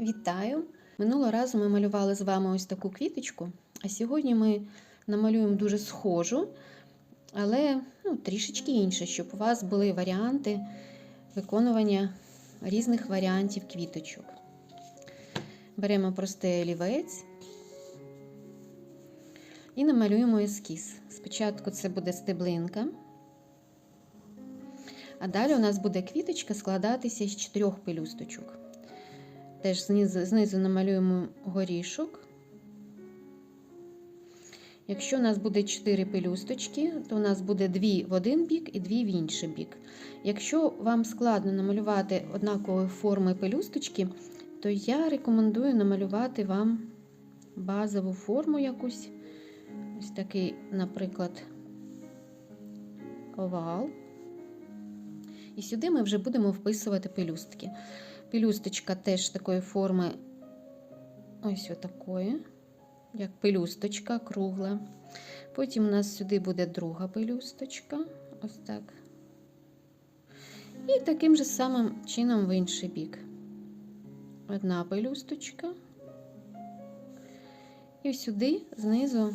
Вітаю! Минулого разу ми малювали з вами ось таку квіточку, а сьогодні ми намалюємо дуже схожу, але ну, трішечки інше, щоб у вас були варіанти виконування різних варіантів квіточок. Беремо простий олівець і намалюємо ескіз. Спочатку це буде стеблинка. А далі у нас буде квіточка складатися з чотирьох пелюсточок. Теж знизу, знизу намалюємо горішок. Якщо у нас буде 4 пелюсточки, то у нас буде 2 в один бік і 2 в інший бік. Якщо вам складно намалювати однакової форми пелюсточки, то я рекомендую намалювати вам базову форму якусь. Ось такий, наприклад, овал. І сюди ми вже будемо вписувати пелюстки. Пелюсточка теж такої форми, ось отакої, як пелюсточка кругла. Потім у нас сюди буде друга пелюсточка, ось так. І таким же самим чином в інший бік. Одна пелюсточка. І сюди знизу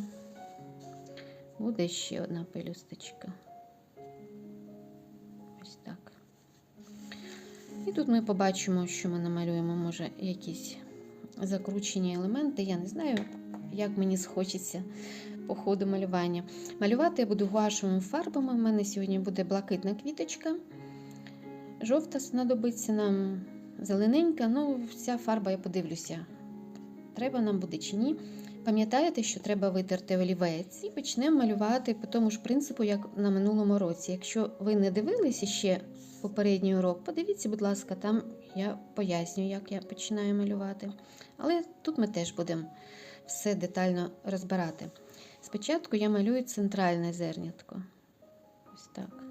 буде ще одна пелюсточка. І тут ми побачимо, що ми намалюємо, може, якісь закручені елементи. Я не знаю, як мені схочеться по ходу малювання. Малювати я буду гуашевими фарбами. У мене сьогодні буде блакитна квіточка. Жовта знадобиться нам зелененька. Ну, вся фарба я подивлюся, треба нам буде чи ні. Пам'ятаєте, що треба витерти олівець і почнемо малювати по тому ж принципу, як на минулому році. Якщо ви не дивилися ще попередній урок, подивіться, будь ласка, там я пояснюю, як я починаю малювати. Але тут ми теж будемо все детально розбирати. Спочатку я малюю центральне зернятко. Ось так.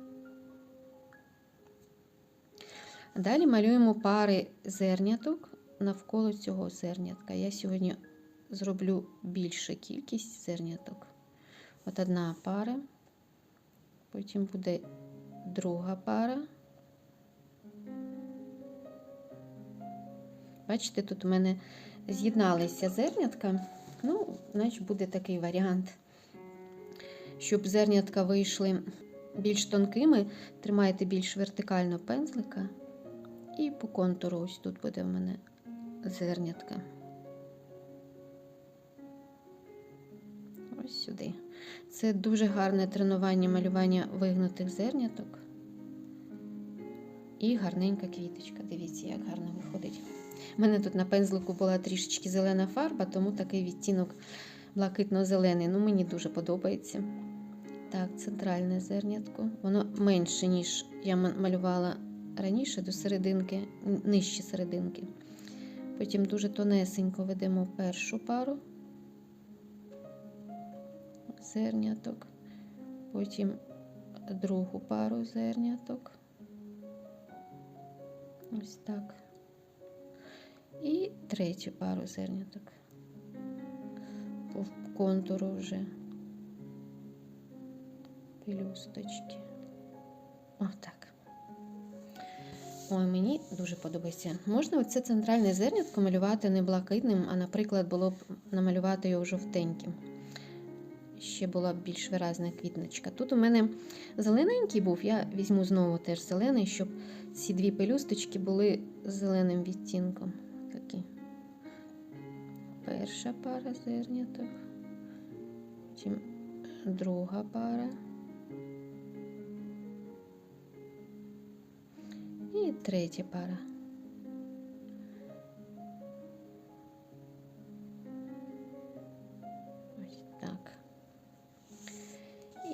Далі малюємо пари зерняток навколо цього зернятка. Я сьогодні зроблю більшу кількість зерняток. От одна пара, потім буде друга пара. Бачите, тут у мене з'єдналися зернятка. Ну, значить, буде такий варіант. Щоб зернятка вийшли більш тонкими, тримайте більш вертикально пензлика. І по контуру ось тут буде в мене зернятка. Ось сюди. Це дуже гарне тренування малювання вигнутих зерняток. І гарненька квіточка. Дивіться, як гарно виходить. У мене тут на пензлику була трішечки зелена фарба, тому такий відтінок блакитно-зелений. Ну, мені дуже подобається. Так, центральне зернятко. Воно менше, ніж я малювала раніше, до серединки, нижче серединки. Потім дуже тонесенько ведемо першу пару зерняток, потім другу пару зерняток. Ось так. І третю пару зерняток. По контуру вже пелюсточки. Отак. Ой, мені дуже подобається. Можна оце центральне зернятко малювати не блакитним, а, наприклад, було б намалювати його жовтеньким ще була б більш виразна квітночка. Тут у мене зелененький був, я візьму знову теж зелений, щоб ці дві пелюсточки були зеленим відтінком. Такі. Перша пара зерняток, потім друга пара. І третя пара. Ось так.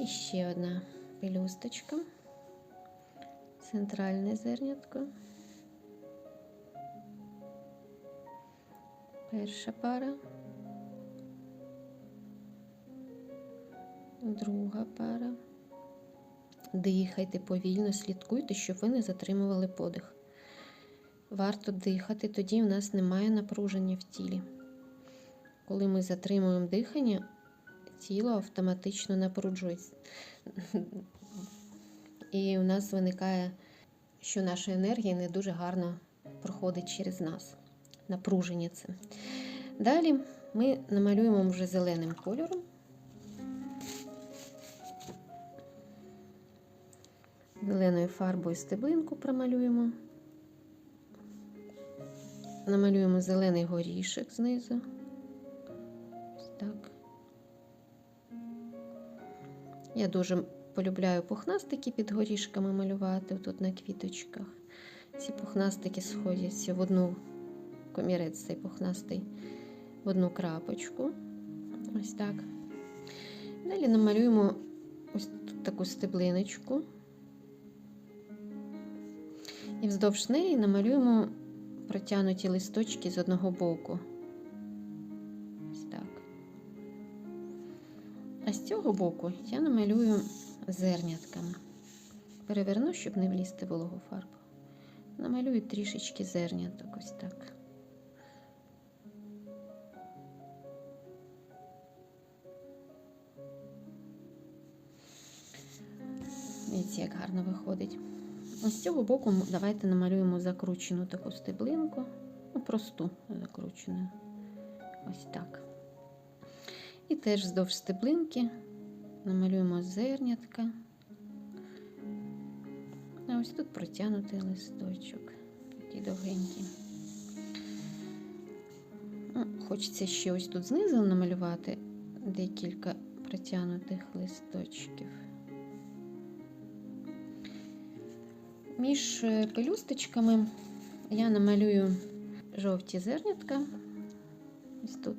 І ще одна пелюсточка, центральне зернятко. Перша пара, друга пара. Дихайте повільно, слідкуйте, щоб ви не затримували подих. Варто дихати, тоді в нас немає напруження в тілі. Коли ми затримуємо дихання, тіло автоматично напруджується. І у нас виникає, що наша енергія не дуже гарно проходить через нас. напруження це. Далі ми намалюємо вже зеленим кольором. Зеленою фарбою стеблинку промалюємо. Намалюємо зелений горішок знизу. Ось так. Я дуже полюбляю пухнастики під горішками малювати тут на квіточках. Ці пухнастики сходяться в одну комірець цей пухнастий в одну крапочку. Ось так. Далі намалюємо ось тут таку стеблиночку. І вздовж неї намалюємо протягнуті листочки з одного боку. Ось так. А з цього боку я намалюю зернятками. Переверну, щоб не влізти вологу фарбу. Намалюю трішечки зерняток ось так. Дивіться, як гарно виходить. З цього боку давайте намалюємо закручену таку стеблинку. Ну, просту закручену. Ось так. І теж вздовж стеблинки намалюємо зернятка. А ось тут протягнутий листочок. Такий довгенький. Ну, Хочеться ще ось тут знизу намалювати декілька протягнутих листочків. Між е, пелюсточками я намалюю жовті зернятка. Ось тут.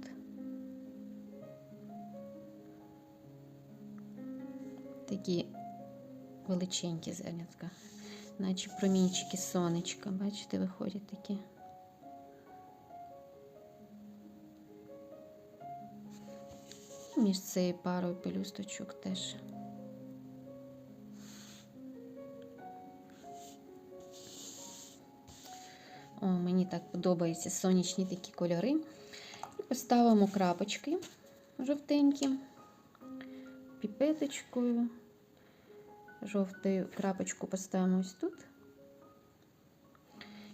Такі величенькі зернятка, наче промінчики сонечка. Бачите, виходять такі. Між цією парою пелюсточок теж. О, мені так подобаються сонячні такі кольори. І поставимо крапочки жовтенькі, піпеточкою. Жовту крапочку поставимо ось тут.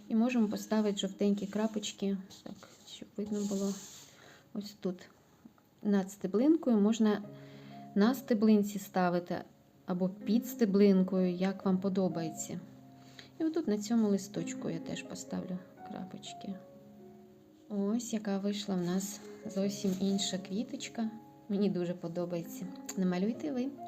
І можемо поставити жовтенькі крапочки, так, щоб видно було ось тут. Над стеблинкою можна на стеблинці ставити або під стеблинкою, як вам подобається. І отут на цьому листочку я теж поставлю крапочки. Ось яка вийшла в нас зовсім інша квіточка. Мені дуже подобається. Намалюйте ви.